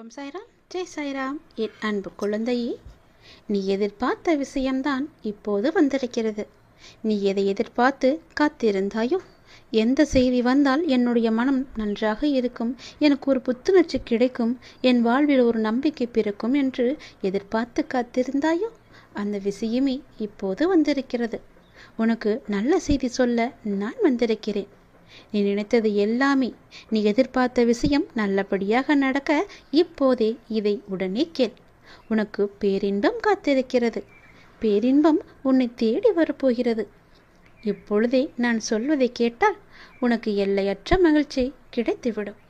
ஓம் சாய்ராம். ஜெய் சாய்ராம். என் அன்பு குழந்தையே நீ எதிர்பார்த்த விஷயம்தான் இப்போது வந்திருக்கிறது. நீ எதை எதிர்பார்த்து காத்திருந்தாயோ எந்த செய்தி வந்தால் என்னுடைய மனம் நன்றாக இருக்கும் எனக்கு ஒரு புத்துணர்ச்சி கிடைக்கும் என் வாழ்வில் ஒரு நம்பிக்கை பிறக்கும் என்று எதிர்பார்த்து காத்திருந்தாயோ அந்த விஷயமே இப்போது வந்திருக்கிறது. உனக்கு நல்ல செய்தி சொல்ல நான் வந்திருக்கிறேன். நீ நினைத்தது எல்லாமே. நீ எதிர்பார்த்த விஷயம் நல்லபடியாக நடக்க இப்போதே இதை உடனே கேள். உனக்கு பேரின்பம் காத்திருக்கிறது. பேரின்பம் உன்னை தேடி வரப்போகிறது. இப்பொழுதே நான் சொல்வதை கேட்டால் உனக்கு எல்லையற்ற மகிழ்ச்சி கிடைத்துவிடும்.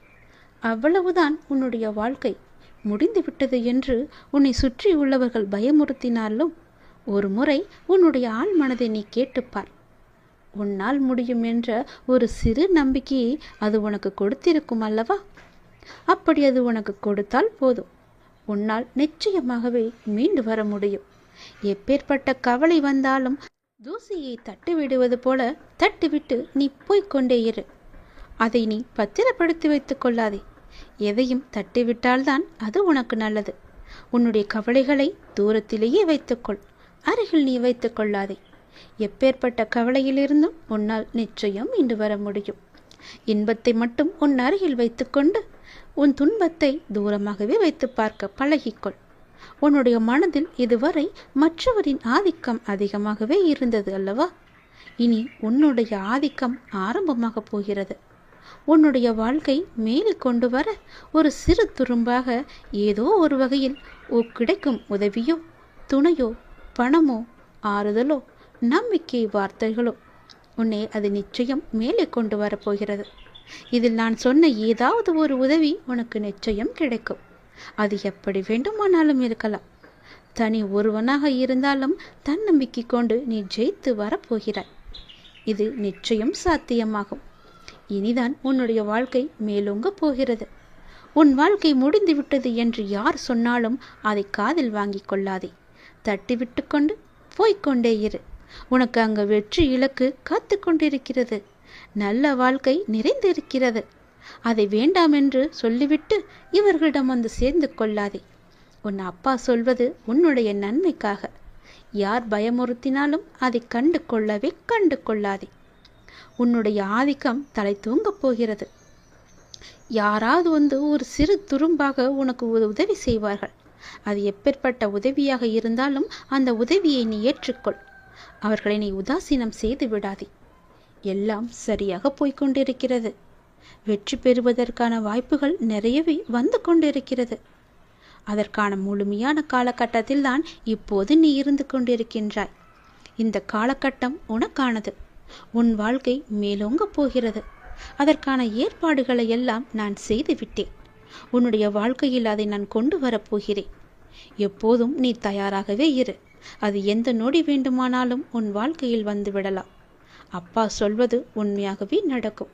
அவ்வளவுதான் உன்னுடைய வாழ்க்கை. முடிந்துவிட்டது என்று உன்னை சுற்றி உள்ளவர்கள் பயமுறுத்தினாலும் ஒரு முறை உன்னுடைய ஆள் மனதை நீ கேட்டுப்பார். உன்னால் முடியும் என்ற ஒரு சிறு நம்பிக்கையை அது உனக்கு கொடுத்திருக்கும் அல்லவா? அப்படி அது உனக்கு கொடுத்தால் போதும். உன்னால் நிச்சயமாகவே மீண்டு வர முடியும். எப்பேற்பட்ட கவலை வந்தாலும் தூசியை தட்டு விடுவது போல தட்டுவிட்டு நீ போய்கொண்டே இரு. அதை நீ பத்திரப்படுத்தி வைத்துக் கொள்ளாதே. எதையும் தட்டிவிட்டால்தான் அது உனக்கு நல்லது. உன்னுடைய கவலைகளை தூரத்திலேயே வைத்துக்கொள் அருகில் நீ வைத்துக் கொள்ளாதே. எப்பேற்பட்ட கவலையிலிருந்தும் உன்னால் நிச்சயம் மீண்டு வர முடியும். இன்பத்தை மட்டும் உன் அருகில் வைத்துக்கொண்டு உன் துன்பத்தை தூரமாகவே வைத்து பார்க்க பழகிக்கொள். உன்னுடைய மனதில் இதுவரை மற்றவரின் ஆதிக்கம் அதிகமாகவே இருந்தது அல்லவா? இனி உன்னுடைய ஆதிக்கம் ஆரம்பமாக போகிறது. உன்னுடைய வாழ்க்கை மேலே கொண்டு வர ஒரு சிறு துரும்பாக ஏதோ ஒரு வகையில் கிடைக்கும் உதவியோ துணையோ பணமோ ஆறுதலோ நம்பிக்கை வார்த்தைகளோ உன்னை அது நிச்சயம் மேலே கொண்டு வரப்போகிறது. இதில் நான் சொன்ன ஏதாவது ஒரு உதவி உனக்கு நிச்சயம் கிடைக்கும். அது எப்படி வேண்டுமானாலும் இருக்கலாம். தனி ஒருவனாக இருந்தாலும் தன்னம்பிக்கை கொண்டு நீ ஜெயித்து வரப்போகிறாய். இது நிச்சயம் சாத்தியமாகும். இனிதான் உன்னுடைய வாழ்க்கை மேலோங்க போகிறது. உன் வாழ்க்கை முடிந்துவிட்டது என்று யார் சொன்னாலும் அதை காதில் வாங்கிக் கொள்ளாதே. தட்டிவிட்டு கொண்டு போய்கொண்டே இரு. உனக்கு அங்கு வெற்றி இலக்கு காத்து கொண்டிருக்கிறது. நல்ல வாழ்க்கை நிறைந்திருக்கிறது. அதை வேண்டாம் என்று சொல்லிவிட்டு இவர்களிடம் வந்து சேர்ந்து கொள்ளாதே. உன் அப்பா சொல்வது உன்னுடைய நன்மைக்காக. யார் பயமுறுத்தினாலும் அதை கண்டு கொள்ளவே கண்டு கொள்ளாதே. உன்னுடைய ஆதிக்கம் தலை தூங்கப் போகிறது. யாராவது வந்து ஒரு சிறு துரும்பாக உனக்கு உதவி செய்வார்கள். அது எப்பேற்பட்ட உதவியாக இருந்தாலும் அந்த உதவியை நீ ஏற்றுக்கொள். அவர்களை நீ உதாசீனம் செய்து விடாதே. எல்லாம் சரியாக போய்கொண்டிருக்கிறது வெற்றி பெறுவதற்கான வாய்ப்புகள் நிறையவே வந்து கொண்டிருக்கிறது. அதற்கான முழுமையான காலகட்டத்தில் தான் இப்போது நீ இருந்து கொண்டிருக்கின்றாய். இந்த காலகட்டம் உனக்கானது. உன் வாழ்க்கை மேலோங்க போகிறது. அதற்கான ஏற்பாடுகளை எல்லாம் நான் செய்துவிட்டேன் உன்னுடைய வாழ்க்கையில் அதை நான் கொண்டு வரப்போகிறேன் எப்போதும் நீ தயாராகவே இரு. அது எந்த நொடி வேண்டுமானாலும் உன் வாழ்க்கையில் வந்து விடலாம். அப்பா சொல்வது உண்மையாகவே நடக்கும்.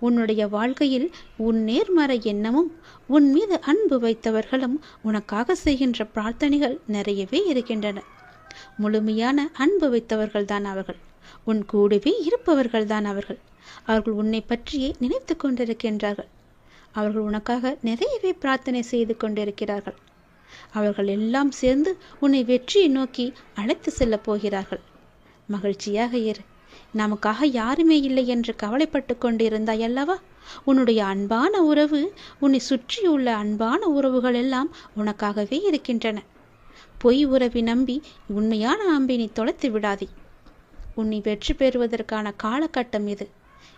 உன்னுடைய வாழ்க்கையில் உன் நேர்மறை எண்ணமும் உன் மீது அன்பு வைத்தவர்களும் உனக்காக செய்கின்ற பிரார்த்தனைகள் நிறையவே இருக்கின்றன. முழுமையான அன்பு வைத்தவர்கள் தான் அவர்கள். உன் கூடவே இருப்பவர்கள் தான் அவர்கள். அவர்கள் உன்னை பற்றியே நினைத்து கொண்டிருக்கின்றார்கள். அவர்கள் உனக்காக நிறையவே பிரார்த்தனை செய்து கொண்டிருக்கிறார்கள். அவர்கள் எல்லாம் சேர்ந்து உன்னை வெற்றியை நோக்கி அழைத்து செல்லப் போகிறார்கள். மகிழ்ச்சியாக இரு. நமக்காக யாருமே இல்லை என்று கவலைப்பட்டு கொண்டிருந்தாய் அல்லவா? உன்னுடைய அன்பான உறவு உன்னை சுற்றியுள்ள அன்பான உறவுகள் எல்லாம் உனக்காகவே இருக்கின்றன. பொய் உறவி நம்பி உண்மையான அம்பினை தொலைத்து விடாதே. உன்னை வெற்றி பெறுவதற்கான காலகட்டம் இது.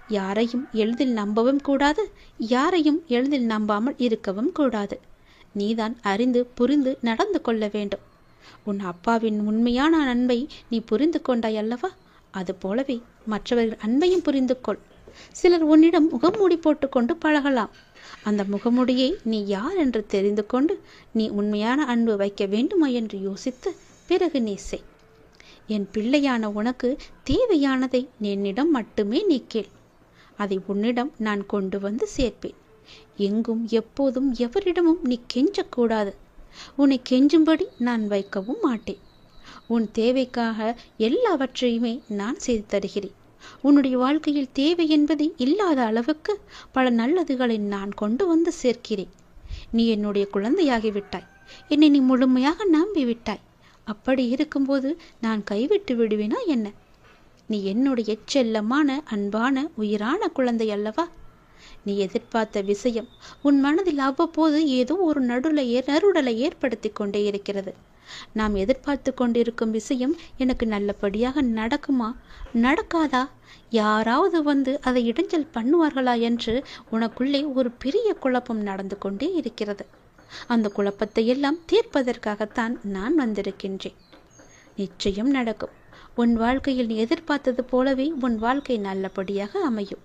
யாரையும் எளிதில் நம்பவும் கூடாது யாரையும் எளிதில் நம்பாமல் இருக்கவும் கூடாது. நீதான் அறிந்து புரிந்து நடந்து கொள்ள வேண்டும். உன் அப்பாவின் உண்மையான அன்பை நீ புரிந்து கொண்டாய் அல்லவா? அது போலவே மற்றவர்கள் அன்பையும் புரிந்து கொள். சிலர் உன்னிடம் முகமூடி போட்டுக்கொண்டு பழகலாம். அந்த முகமுடியை நீ யார் என்று தெரிந்து கொண்டு நீ உண்மையான அன்பு வைக்க வேண்டுமா என்று யோசித்து பிறகு நீ செய். என் பிள்ளையான உனக்கு தேவையானதை என்னிடம் மட்டுமே நீ கேள். அதை உன்னிடம் நான் கொண்டு வந்து சேர்ப்பேன். எங்கும் எப்போதும் எவரிடமும் நீ கெஞ்சக்கூடாது. உன்னை கெஞ்சும்படி நான் வைக்கவும் மாட்டேன். உன் தேவைக்காக எல்லாவற்றையுமே நான் செய்து தருகிறேன். உன்னுடைய வாழ்க்கையில் தேவை என்பது இல்லாத அளவுக்கு பல நல்லதுகளை நான் கொண்டு வந்து சேர்க்கிறேன். நீ என்னுடைய குழந்தையாகி விட்டாய். என்னை நீ முழுமையாக நம்பி விட்டாய். அப்படி இருக்கும்போது நான் கைவிட்டு விடுவேனா என்ன? நீ என்னுடைய செல்லமான அன்பான உயிரான குழந்தை அல்லவா? நீ எதிர்பார்த்த விஷயம் உன் மனதில் அவ்வப்போது ஏதோ ஒரு நடுல நறுடலை ஏற்படுத்தி கொண்டே இருக்கிறது. நாம் எதிர்பார்த்து கொண்டிருக்கும் விஷயம் எனக்கு நல்லபடியாக நடக்குமா? நடக்காதா? யாராவது வந்து அதை இடைஞ்சல் பண்ணுவார்களா என்று உனக்குள்ளே ஒரு பெரிய குழப்பம் நடந்து கொண்டே இருக்கிறது. அந்த குழப்பத்தை எல்லாம் தீர்ப்பதற்காகத்தான் நான் வந்திருக்கின்றேன். நிச்சயம் நடக்கும். உன் வாழ்க்கையில் நீ எதிர்பார்த்தது போலவே உன் வாழ்க்கை நல்லபடியாக அமையும்.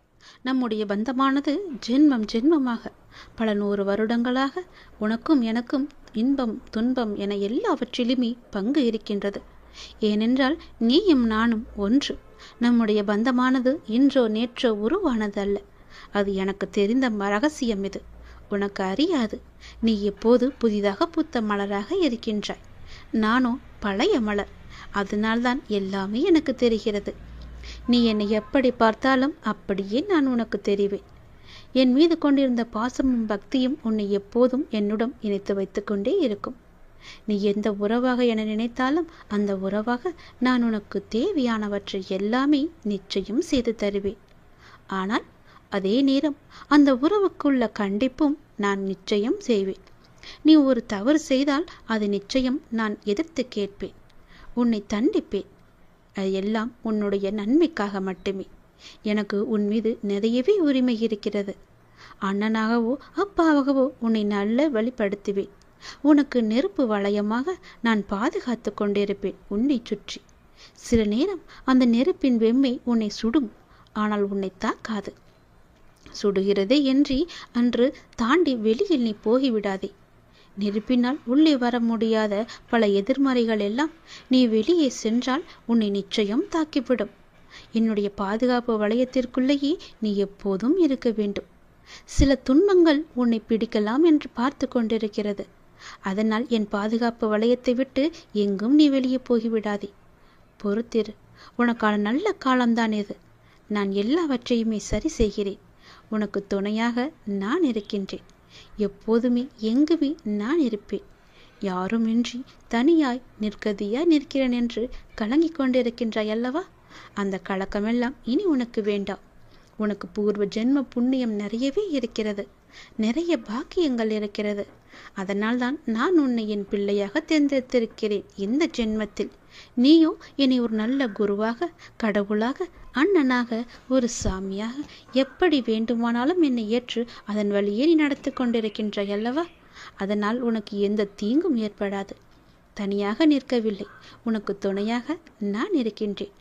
நம்முடைய பந்தமானது ஜென்மம் ஜென்மமாக. பல நூறு வருடங்களாக உனக்கும் எனக்கும் இன்பம் துன்பம் என எல்லாவற்றிலுமே பங்கு இருக்கின்றது. ஏனென்றால் நீயும் நானும் ஒன்று. நம்முடைய பந்தமானது இன்றோ நேற்றோ உருவானது அல்ல அது எனக்கு தெரிந்த ரகசியம் இது. உனக்கு அறியாது. நீ எப்போது புதிதாக பூத்த மலராக இருக்கின்றாய்? நானோ பழைய மலர். அதனால்தான் எல்லாமே எனக்கு தெரிகிறது. நீ என்னை எப்படி பார்த்தாலும் அப்படியே நான் உனக்கு தெரிவேன். என் மீது கொண்டிருந்த பாசமும் பக்தியும் உன்னை எப்போதும் என்னுடன் இணைத்து வைத்துக்கொண்டே இருக்கும். நீ எந்த உறவாக என நினைத்தாலும் அந்த உறவாக நான் உனக்கு தேவையானவற்றை எல்லாமே நிச்சயம் செய்து தருவேன். ஆனால் அதே நேரம் அந்த உறவுக்குள்ள கண்டிப்பும் நான் நிச்சயம் செய்வேன். நீ ஒரு தவறு செய்தால் அது நிச்சயம் நான் எதிர்த்து கேட்பேன். உன்னை தண்டிப்பேன். அது எல்லாம் உன்னுடைய நன்மைக்காக மட்டுமே. எனக்கு உன் மீது நிறையவே உரிமை இருக்கிறது. அண்ணனாகவோ அப்பாவாகவோ உன்னை நல்ல வழிப்படுத்துவேன். உனக்கு நெருப்பு வளையமாக நான் பாதுகாத்து கொண்டிருப்பேன் உன்னை சுற்றி. சில நேரம் அந்த நெருப்பின் வெம்மை உன்னை சுடும் ஆனால் உன்னை தாக்காது. சுடுகிறதே என்று அன்று தாண்டி வெளியில் நீ போய்விடாதே நெருப்பினால் உள்ளே வர முடியாத பல எதிர்மறைகள் எல்லாம் நீ வெளியே சென்றால் உன்னை நிச்சயம் தாக்கிவிடும். என்னுடைய பாதுகாப்பு வளையத்திற்குள்ளேயே நீ எப்போதும் இருக்க வேண்டும். சில துன்பங்கள் உன்னை பிடிக்கலாம் என்று பார்த்து கொண்டிருக்கிறது. அதனால் என் பாதுகாப்பு வளையத்தை விட்டு எங்கும் நீ வெளியே போகிவிடாதே. பொறுத்திரு. உனக்கான நல்ல காலம்தான் இது. நான் எல்லாவற்றையுமே சரி செய்கிறேன். உனக்கு துணையாக நான் இருக்கின்றேன். எப்போதுமே எங்குமே நான் இருப்பேன். யாருமின்றி தனியாய் நிற்கதியாய் நிற்கிறேன் என்று கலங்கிக் கொண்டிருக்கின்றாய் அல்லவா? அந்த கலக்கமெல்லாம் இனி உனக்கு வேண்டாம் உனக்கு பூர்வ ஜென்ம புண்ணியம் நிறையவே இருக்கிறது. நிறைய பாக்கியங்கள் இருக்கிறது. அதனால்தான் நான் உன்னை என் பிள்ளையாக தேர்ந்தெடுத்திருக்கிறேன் இந்த ஜென்மத்தில். நீயும் என்னை ஒரு நல்ல குருவாக கடவுளாக அண்ணனாக ஒரு சாமியாக எப்படி வேண்டுமானாலும் என்னை ஏற்று அதன் வழியே நீ நடத்தி கொண்டிருக்கின்றாய் அல்லவா? அதனால் உனக்கு எந்த தீங்கும் ஏற்படாது. தனியாக நிற்கவில்லை. உனக்கு துணையாக நான் இருக்கின்றேன்.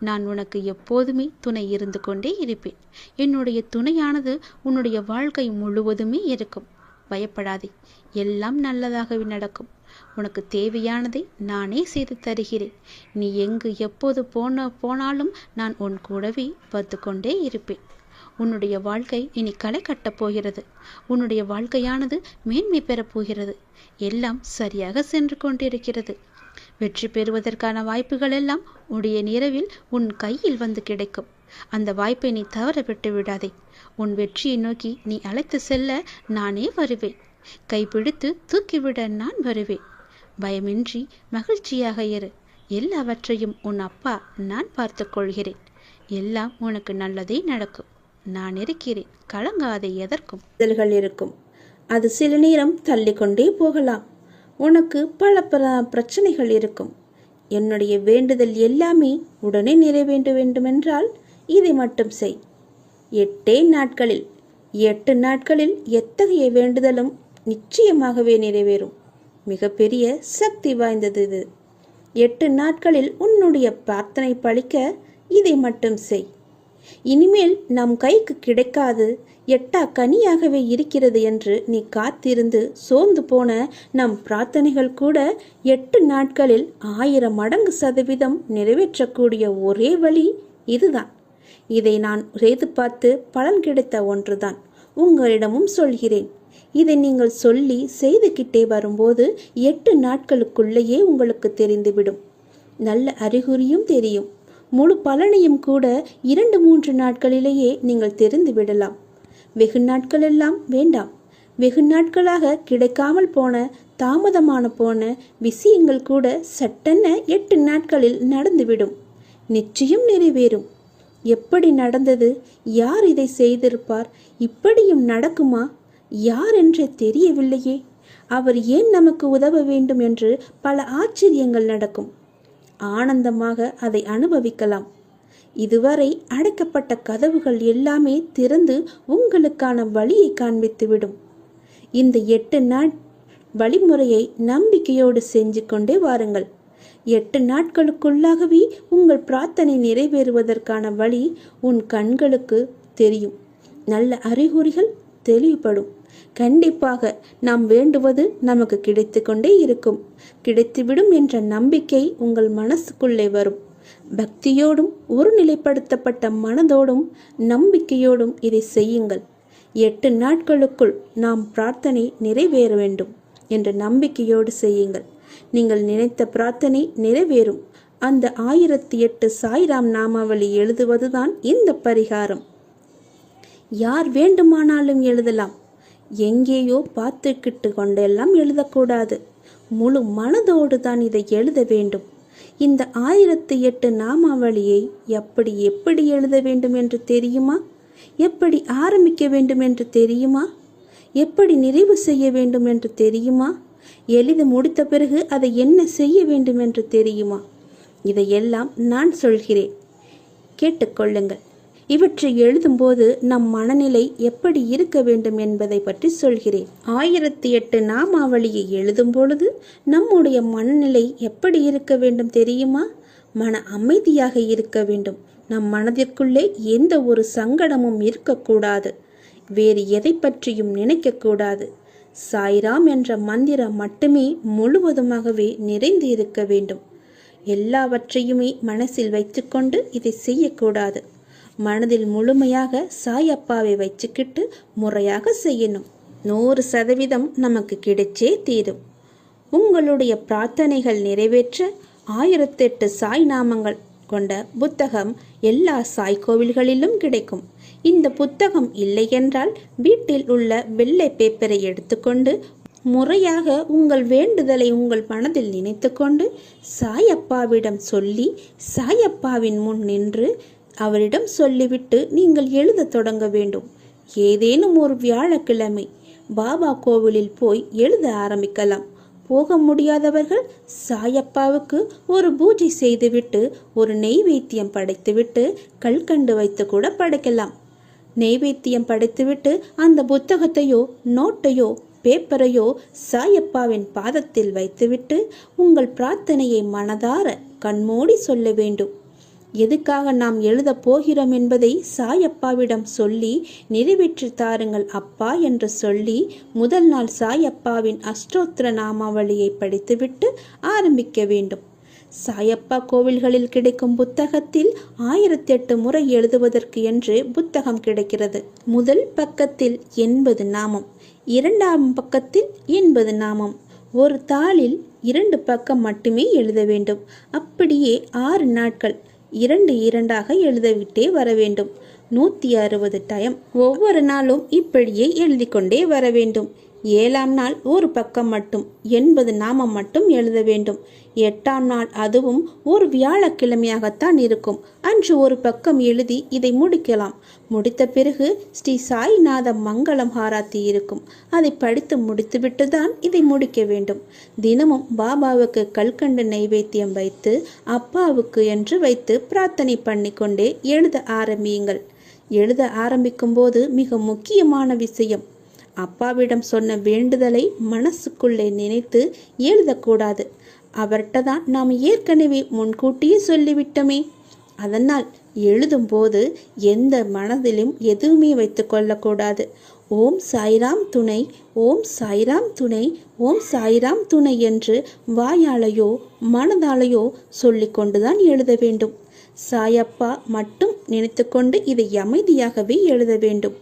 நான் உனக்கு எப்போதுமே துணை இருந்து கொண்டே இருப்பேன். என்னுடைய துணையானது உன்னுடைய வாழ்க்கை முழுவதுமே இருக்கும். பயப்படாதே. எல்லாம் நல்லதாகவே நடக்கும். உனக்கு தேவையானதை நானே செய்து தருகிறேன். நீ எங்கு எப்போது போன போனாலும் நான் உன் கூடவே பார்த்து கொண்டே இருப்பேன். உன்னுடைய வாழ்க்கை இனி களை கட்டப் போகிறது. உன்னுடைய வாழ்க்கையானது மேன்மை பெறப் போகிறது. எல்லாம் சரியாக சென்று கொண்டிருக்கிறது. வெற்றி பெறுவதற்கான வாய்ப்புகள் எல்லாம் உடைய நிறவில் உன் கையில் வந்து கிடைக்கும். அந்த வாய்ப்பை நீ தவற விட்டு விடாதே. உன் வெற்றியை நோக்கி நீ அழைத்து செல்ல நானே வருவேன். கைப்பிடித்து தூக்கிவிட நான் வருவேன். பயமின்றி மகிழ்ச்சியாக இரு. எல்லாவற்றையும் உன் அப்பா நான் பார்த்து கொள்கிறேன். எல்லாம் உனக்கு நல்லதே நடக்கும். நான் இருக்கிறேன். கலங்காதே எதற்கும். இருக்கும். அது சில நேரம் தள்ளிக்கொண்டே போகலாம். உனக்கு பல பல பிரச்சனைகள் இருக்கும். என்னுடைய வேண்டுதல் எல்லாமே உடனே நிறைவேண்ட வேண்டுமென்றால் இதை மட்டும் செய். எட்டே நாட்களில். எட்டு நாட்களில் எத்தகைய வேண்டுதலும் நிச்சயமாகவே நிறைவேறும். மிகப்பெரிய சக்தி வாய்ந்தது இது. எட்டு நாட்களில் உன்னுடைய பிரார்த்தனை பழிக்க இதை மட்டும் செய். இனிமேல் நம் கைக்கு கிடைக்காது எட்டா கனியாகவே இருக்கிறது என்று நீ காத்திருந்து சோர்ந்து போன நம் பிரார்த்தனைகள் கூட எட்டு நாட்களில் ஆயிரம் மடங்கு சதவீதம் நிறைவேற்றக்கூடிய ஒரே வழி இதுதான். இதை நான் செய்து பார்த்து பலன் கிடைத்த ஒன்றுதான். உங்களிடமும் சொல்கிறேன். இதை நீங்கள் சொல்லி செய்துகிட்டே வரும்போது எட்டு நாட்களுக்குள்ளேயே உங்களுக்கு தெரிந்துவிடும். நல்ல அறிகுறியும் தெரியும். முழு பலனையும் கூட இரண்டு மூன்று நாட்களிலேயே நீங்கள் தெரிந்து விடலாம் வெகு நாட்களெல்லாம் வேண்டாம். வெகு நாட்களாக கிடைக்காமல் போன தாமதமான போன விஷயங்கள் கூட சட்டென எட்டு நாட்களில் நடந்துவிடும். நிச்சயம் நிறைவேறும். எப்படி நடந்தது? யார் இதை செய்திருப்பார்? இப்படியும் நடக்குமா? யார் என்றே தெரியவில்லையே. அவர் ஏன் நமக்கு உதவ வேண்டும் என்று பல ஆச்சரியங்கள் நடக்கும். ஆனந்தமாக அதை அனுபவிக்கலாம். இதுவரை அடைக்கப்பட்ட கதவுகள் எல்லாமே திறந்து உங்களுக்கான வழியை காண்பித்துவிடும். இந்த எட்டு நாட் வழிமுறையை நம்பிக்கையோடு செஞ்சு கொண்டே வாருங்கள். எட்டு நாட்களுக்குள்ளாகவே உங்கள் பிரார்த்தனை நிறைவேறுவதற்கான வழி உன் கண்களுக்கு தெரியும். நல்ல அறிகுறிகள் தெளிவுபடும். கண்டிப்பாக நாம் வேண்டுவது நமக்கு கிடைத்து கொண்டே இருக்கும். கிடைத்துவிடும் என்ற நம்பிக்கை உங்கள் மனசுக்குள்ளே வரும். பக்தியோடும் ஒருநிலைப்படுத்தப்பட்ட மனதோடும் நம்பிக்கையோடும் இதை செய்யுங்கள். எட்டு நாட்களுக்குள் நாம் பிரார்த்தனை நிறைவேற வேண்டும் என்ற நம்பிக்கையோடு செய்யுங்கள். நீங்கள் நினைத்த பிரார்த்தனை நிறைவேறும். அந்த ஆயிரத்தி எட்டு சாய்ராம் நாமாவளி எழுதுவதுதான் இந்த பரிகாரம். யார் வேண்டுமானாலும் எழுதலாம். எங்கேயோ பார்த்துக்கிட்டு கொண்டெல்லாம் எழுதக்கூடாது. முழு மனதோடு தான் இதை எழுத வேண்டும். இந்த ஆயிரத்தி எட்டு நாமாவளியை எப்படி எப்படி எழுத வேண்டும் என்று தெரியுமா? எப்படி ஆரம்பிக்க வேண்டும் என்று தெரியுமா? எப்படி நிறைவு செய்ய வேண்டும் என்று தெரியுமா? எழுதி முடித்த பிறகு அதை என்ன செய்ய வேண்டும் என்று தெரியுமா? இதையெல்லாம் நான் சொல்கிறேன். கேட்டுக்கொள்ளுங்கள் இவற்றை எழுதும்போது நம் மனநிலை எப்படி இருக்க வேண்டும் என்பதை பற்றி சொல்கிறேன். ஆயிரத்தி எட்டு நாமாவளியை எழுதும் பொழுது நம்முடைய மனநிலை எப்படி இருக்க வேண்டும் தெரியுமா? மன அமைதியாக இருக்க வேண்டும். நம் மனதிற்குள்ளே எந்த ஒரு சங்கடமும் இருக்கக்கூடாது. வேறு எதை பற்றியும் நினைக்கக்கூடாது. சாய்ராம் என்ற மந்திரம் மட்டுமே முழுவதுமாகவே நிறைந்து இருக்க வேண்டும். எல்லாவற்றையுமே மனசில் வைத்துக்கொண்டு இதை செய்யக்கூடாது. மனதில் முழுமையாக சாயப்பாவை வச்சுக்கிட்டு முறையாக செய்யணும். நூறு சதவீதம் நமக்கு கிடைச்சே தீரும். உங்களுடைய பிரார்த்தனைகள் நிறைவேற்ற ஆயிரத்தெட்டு சாய் நாமங்கள் கொண்ட புத்தகம் எல்லா சாய் கோவில்களிலும் கிடைக்கும். இந்த புத்தகம் இல்லையென்றால் வீட்டில் உள்ள வெள்ளை பேப்பரை எடுத்துக்கொண்டு முறையாக உங்கள் வேண்டுதலை உங்கள் மனதில் நினைத்துக்கொண்டு சாயப்பாவிடம் சொல்லி சாயப்பாவின் முன் நின்று அவரிடம் சொல்லிவிட்டு நீங்கள் எழுதத் தொடங்க வேண்டும். ஏதேனும் ஒரு வியாழக்கிழமை பாபா கோவிலில் போய் எழுத ஆரம்பிக்கலாம். போக முடியாதவர்கள் சாயப்பாவுக்கு ஒரு பூஜை செய்துவிட்டு ஒரு நெய்வேத்தியம் படைத்துவிட்டு கல்கண்டு வைத்து கூட படைக்கலாம். நெய்வேத்தியம் படைத்துவிட்டு அந்த புத்தகத்தையோ நோட்டையோ பேப்பரையோ சாயப்பாவின் பாதத்தில் வைத்துவிட்டு உங்கள் பிரார்த்தனையை மனதார கண்மூடி சொல்ல வேண்டும். எதுக்காக நாம் எழுதப் போகிறோம் என்பதை சாயப்பாவிடம் சொல்லி நிறைவேற்றி தாருங்கள் அப்பா என்று சொல்லி முதல் நாள் சாயப்பாவின் அஷ்டோத்திர நாமாவளியை படித்துவிட்டு ஆரம்பிக்க வேண்டும். சாயப்பா கோவில்களில் கிடைக்கும் புத்தகத்தில் ஆயிரத்தி எட்டு முறை எழுதுவதற்கு என்று புத்தகம் கிடைக்கிறது. முதல் பக்கத்தில் எண்பது நாமம் இரண்டாம் பக்கத்தில் எண்பது நாமம். ஒரு தாளில் இரண்டு பக்கம் மட்டுமே எழுத வேண்டும். அப்படியே ஆறு நாட்கள் இரண்டு இரண்டாக எழுதவிட்டே வர வேண்டும் நூற்றி அறுபது டைம் ஒவ்வொரு நாளும் இப்படியே எழுதி கொண்டே வர வேண்டும் ஏழாம் நாள் ஒரு பக்கம் மட்டும் எண்பது நாமம் மட்டும் எழுத வேண்டும். எட்டாம் நாள் அதுவும் ஒரு வியாழக்கிழமையாகத்தான் இருக்கும். அன்று ஒரு பக்கம் எழுதி இதை முடிக்கலாம். முடித்த பிறகு ஸ்ரீ சாய்நாத மங்களம் ஹாராத்தி இருக்கும். அதை படித்து முடித்துவிட்டு தான் இதை முடிக்க வேண்டும். தினமும் பாபாவுக்கு கல்கண்டு நைவேத்தியம் வைத்து அப்பாவுக்கு என்று வைத்து பிரார்த்தனை பண்ணிக்கொண்டே எழுத ஆரம்பியுங்கள். எழுத ஆரம்பிக்கும்போது மிக முக்கியமான விஷயம் அப்பாவிடம் சொன்ன வேண்டுதலை மனசுக்குள்ளே நினைத்து எழுதக்கூடாது. அவர்கிட்ட தான் நாம் ஏற்கனவே முன்கூட்டியே சொல்லிவிட்டோமே. அதனால் எழுதும்போது எந்த மனதிலும் எதுவுமே வைத்து கொள்ளக்கூடாது. ஓம் சாய்ராம் துணை ஓம் சாய்ராம் துணை ஓம் சாய்ராம் துணை என்று வாயாலையோ மனதாலேயோ சொல்லிக்கொண்டுதான் எழுத வேண்டும். சாயப்பா மட்டும் நினைத்துக்கொண்டு இதை அமைதியாகவே எழுத வேண்டும்.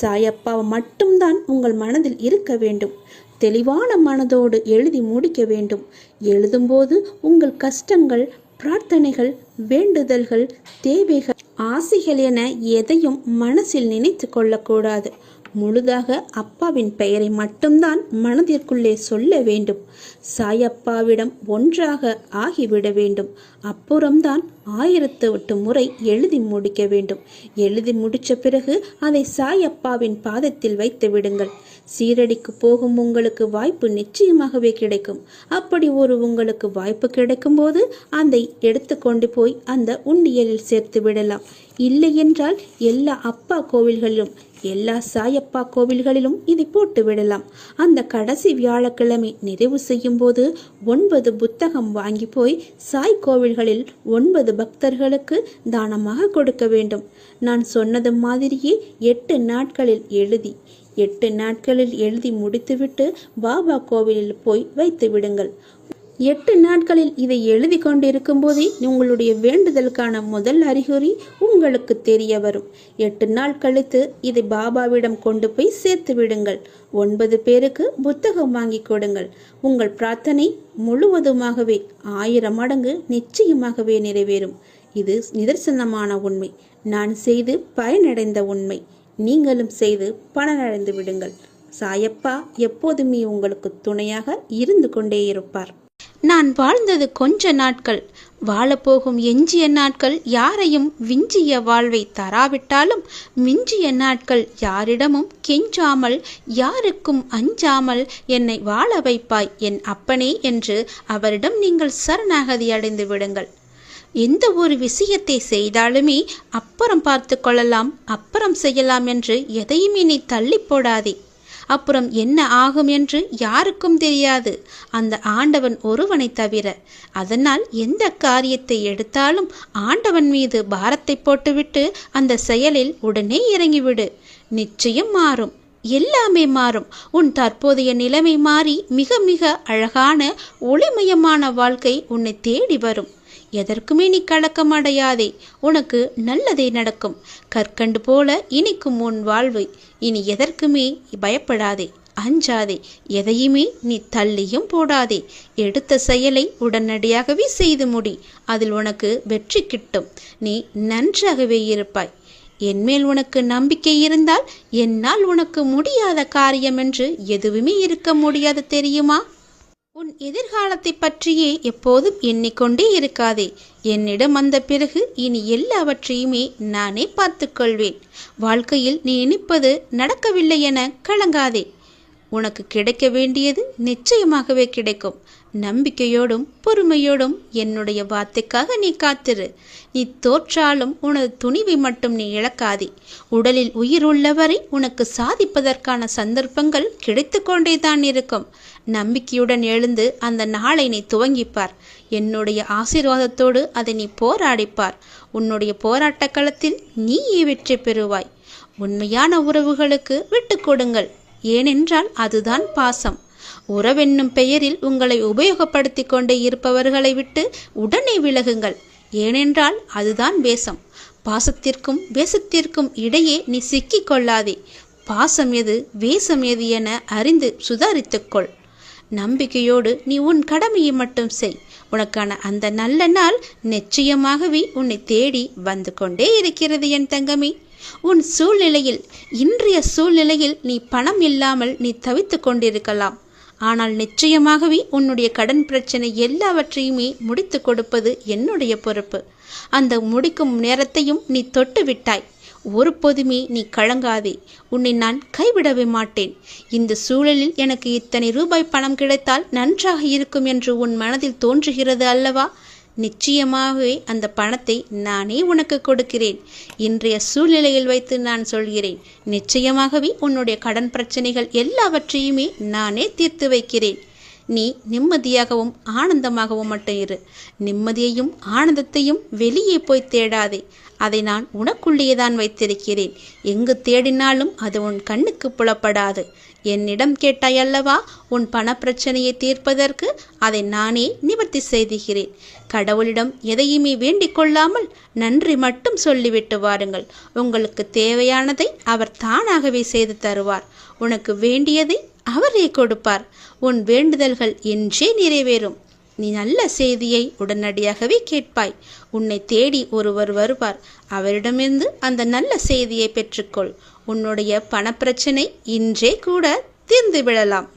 சாயப்பா மட்டும்தான் உங்கள் மனதில் இருக்க வேண்டும். தெளிவான மனதோடு எழுதி முடிக்க வேண்டும். எழுதும்போது உங்கள் கஷ்டங்கள் பிரார்த்தனைகள் வேண்டுதல்கள் தேவைகள் ஆசைகள் என எதையும் மனசில் நினைத்து கொள்ளக்கூடாது. முழுதாக அப்பாவின் பெயரை மட்டும்தான் மனதிற்குள்ளே சொல்ல வேண்டும். சாயப்பாவிடம் ஒன்றாக ஆகிவிட வேண்டும். அப்புறம்தான் ஆயிரத்து எட்டு முறை எழுதி முடிக்க வேண்டும். எழுதி முடித்த பிறகு அதை சாயப்பாவின் பாதத்தில் வைத்து விடுங்கள். சீரடிக்கு போகும் உங்களுக்கு வாய்ப்பு நிச்சயமாகவே கிடைக்கும். அப்படி ஒரு உங்களுக்கு வாய்ப்பு கிடைக்கும்போது அதை எடுத்துக்கொண்டு போய் அந்த உண்டியலில் சேர்த்து விடலாம். இல்லை என்றால் எல்லா அப்பா கோவில்களிலும் எல்லா சாயப்பா கோவில்களிலும் இதை போட்டு விடலாம். அந்த கடைசி வியாழக்கிழமை நிறைவு செய்யும் போது ஒன்பது புத்தகம் வாங்கி போய் சாய் கோவில்களில் ஒன்பது பக்தர்களுக்கு தானமாக கொடுக்க வேண்டும். நான் சொன்னது மாதிரியே எட்டு நாட்களில் எழுதி எட்டு நாட்களில் எழுதி முடித்துவிட்டு பாபா கோவிலில் போய் வைத்து விடுங்கள். எட்டு நாட்களில் இதை எழுதி கொண்டிருக்கும் போதே உங்களுடைய வேண்டுதலுக்கான முதல் அறிகுறி உங்களுக்கு தெரிய வரும். எட்டு நாள் கழித்து இதை பாபாவிடம் கொண்டு போய் சேர்த்து விடுங்கள். ஒன்பது பேருக்கு புத்தகம் வாங்கி கொடுங்கள். உங்கள் பிரார்த்தனை முழுவதுமாகவே ஆயிரம் மடங்கு நிச்சயமாகவே நிறைவேறும். இது நிதர்சனமான உண்மை. நான் செய்து பயனடைந்த உண்மை. நீங்களும் செய்து பலனடைந்து விடுங்கள். சாயப்பா எப்போதுமே உங்களுக்கு துணையாக இருந்து கொண்டே இருப்பார். நான் வாழ்ந்தது கொஞ்ச நாட்கள். வாழப்போகும் எஞ்சிய நாட்கள் யாரையும் விஞ்சிய வாழ்வை தராவிட்டாலும் மிஞ்சிய நாட்கள் யாரிடமும் கெஞ்சாமல் யாருக்கும் அஞ்சாமல் என்னை வாழ வைப்பாய் என் அப்பனே என்று அவரிடம் நீங்கள் சரணாகதி அடைந்து விடுங்கள். எந்த ஒரு விஷயத்தை செய்தாலுமே அப்புறம் பார்த்து கொள்ளலாம் அப்புறம் செய்யலாம் என்று எதையுமே நீ தள்ளி போடாதே. அப்புறம் என்ன ஆகும் என்று யாருக்கும் தெரியாது. அந்த ஆண்டவன் ஒருவனை தவிர அதனால் எந்த காரியத்தை எடுத்தாலும் ஆண்டவன் மீது பாரத்தை போட்டுவிட்டு அந்த செயலில் உடனே இறங்கிவிடு. நிச்சயம் மாறும். எல்லாமே மாறும். உன் தற்போதைய நிலைமை மாறி மிக மிக அழகான ஒளிமயமான வாழ்க்கை உன்னை தேடி வரும். எதற்குமே நீ கலக்கம் அடையாதே. உனக்கு நல்லதே நடக்கும். கற்கண்டு போல இனிக்கும் உன் வாழ்வு. இனி எதற்குமே பயப்படாதே அஞ்சாதே. எதையுமே நீ தள்ளியும் போடாதே. எடுத்த செயலை உடனடியாகவே செய்து முடி. அதில் உனக்கு வெற்றி கிட்டும். நீ நன்றாகவே இருப்பாய். என்மேல் உனக்கு நம்பிக்கை இருந்தால் என்னால் உனக்கு முடியாத காரியம் என்று எதுவுமே இருக்க முடியாது தெரியுமா? உன் எதிர்காலத்தை பற்றியே எப்போதும் எண்ணிக்கொண்டே இருக்காதே. என்னிடம் வந்த பிறகு இனி எல்லாவற்றையுமே நானே பார்த்துக்கொள்வேன். வாழ்க்கையில் நீ நினைப்பது நடக்கவில்லை என கலங்காதே. உனக்கு கிடைக்க வேண்டியது நிச்சயமாகவே கிடைக்கும். நம்பிக்கையோடும் பொறுமையோடும் என்னுடைய வார்த்தைக்காக நீ காத்திரு. நீ தோற்றாலும் உனது துணிவை மட்டும் நீ இழக்காதே. உடலில் உயிர் உள்ளவரை உனக்கு சாதிப்பதற்கான சந்தர்ப்பங்கள் கிடைத்து கொண்டே தான் இருக்கும். நம்பிக்கையுடன் எழுந்து அந்த நாளை நீ துவங்கிப்பார். என்னுடைய ஆசீர்வாதத்தோடு அதை நீ போராடிப்பார். உன்னுடைய போராட்ட களத்தில் நீயே வெற்றி பெறுவாய். உண்மையான உறவுகளுக்கு விட்டு கொடுங்கள். ஏனென்றால் அதுதான் பாசம். உறவென்னும் பெயரில் உங்களை உபயோகப்படுத்தி கொண்டே இருப்பவர்களை விட்டு உடனே விலகுங்கள். ஏனென்றால் அதுதான் வேஷம். பாசத்திற்கும் வேஷத்திற்கும் இடையே நீ சிக்கிக் கொள்ளாதே. பாசம் எது வேஷம் எது என அறிந்து சுதாரித்துக்கொள் நம்பிக்கையோடு நீ உன் கடமையை மட்டும் செய். உனக்கான அந்த நல்ல நாள் நிச்சயமாகவே உன்னை தேடி வந்து கொண்டே இருக்கிறது என் தங்கமி. உன் சூழ்நிலையில் இன்றைய சூழ்நிலையில் நீ பணம் இல்லாமல் நீ தவித்து கொண்டிருக்கலாம். ஆனால் நிச்சயமாகவே உன்னுடைய கடன் பிரச்சனை எல்லாவற்றையுமே முடித்து கொடுப்பது என்னுடைய பொறுப்பு. அந்த முடிக்கும் நேரத்தையும் நீ தொட்டு விட்டாய் ஒரு பொதுமே நீ கலங்காதே. உன்னை நான் கைவிடவே மாட்டேன். இந்த சூழலில் எனக்கு இத்தனை ரூபாய் பணம் கிடைத்தால் நன்றாக இருக்கும் என்று உன் மனதில் தோன்றுகிறது அல்லவா? நிச்சயமாகவே அந்த பணத்தை நானே உனக்கு கொடுக்கிறேன். இன்றைய சூழ்நிலையில் வைத்து நான் சொல்கிறேன். நிச்சயமாகவே உன்னுடைய கடன் பிரச்சனைகள் எல்லாவற்றையுமே நானே தீர்த்து வைக்கிறேன். நீ நிம்மதியாகவும் ஆனந்தமாகவும் மட்டும் இரு. நிம்மதியையும் ஆனந்தத்தையும் வெளியே போய் தேடாதே. அதை நான் உனக்குள்ளேயே தான் வைத்திருக்கிறேன். எங்கு தேடினாலும் அது உன் கண்ணுக்கு புலப்படாது. என்னிடம் கேட்டாய் அல்லவா? உன் பணப்பிரச்சனையை தீர்ப்பதற்கு அதை நானே நிவர்த்தி செய்துகிறேன். கடவுளிடம் எதையுமே வேண்டிக் கொள்ளாமல் நன்றி மட்டும் சொல்லிவிட்டு வாருங்கள். உங்களுக்கு தேவையானதை அவர் தானாகவே செய்து தருவார். உனக்கு வேண்டியதை அவரே கொடுப்பார். உன் வேண்டுதல்கள் என்றே நிறைவேறும். நீ நல்ல செய்தியை உடனடியாகவே கேட்பாய். உன்னை தேடி ஒருவர் வருவார். அவரிடமிருந்து அந்த நல்ல செய்தியை பெற்றுக்கொள். உன்னுடைய பணப்பிரச்சனை இன்றே கூட தீர்ந்துவிடலாம்